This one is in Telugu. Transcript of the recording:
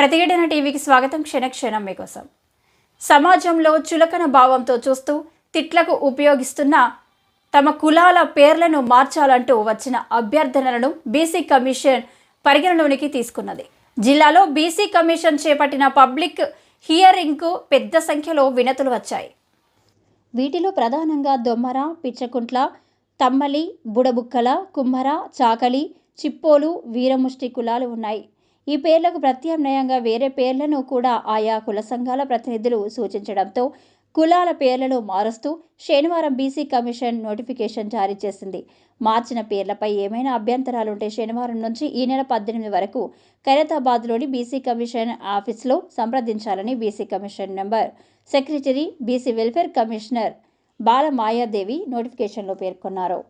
ప్రతిఘటన టీవీకి స్వాగతం క్షణక్షణం మీకోసం. సమాజంలో చులకన భావంతో చూస్తూ తిట్లకు ఉపయోగిస్తున్న తమ కులాల పేర్లను మార్చాలంటూ వచ్చిన అభ్యర్థనలను బీసీ కమిషన్ పరిగణలోనికి తీసుకున్నది. జిల్లాలో బీసీ కమిషన్ చేపట్టిన పబ్లిక్ హియరింగ్కు పెద్ద సంఖ్యలో వినతులు వచ్చాయి. వీటిలో ప్రధానంగా దొమ్మర పిచ్చకుంట్ల తమ్మలి బుడబుక్కల కుమ్మర చాకలి చిప్పోలు వీరముష్టి కులాలు ఉన్నాయి. ఈ పేర్లకు ప్రత్యామ్నాయంగా వేరే పేర్లను కూడా ఆయా కుల సంఘాల ప్రతినిధులు సూచించడంతో కులాల పేర్లను మారుస్తూ శనివారం బీసీ కమిషన్ నోటిఫికేషన్ జారీ చేసింది. మార్చిన పేర్లపై ఏమైనా అభ్యంతరాలుంటే శనివారం నుంచి ఈ నెల పద్దెనిమిది వరకు ఖైరతాబాద్లోని బీసీ కమిషన్ ఆఫీస్లో సంప్రదించాలని BC commission number secretary BC welfare commissioner Bala Mayadevi నోటిఫికేషన్లో పేర్కొన్నారు.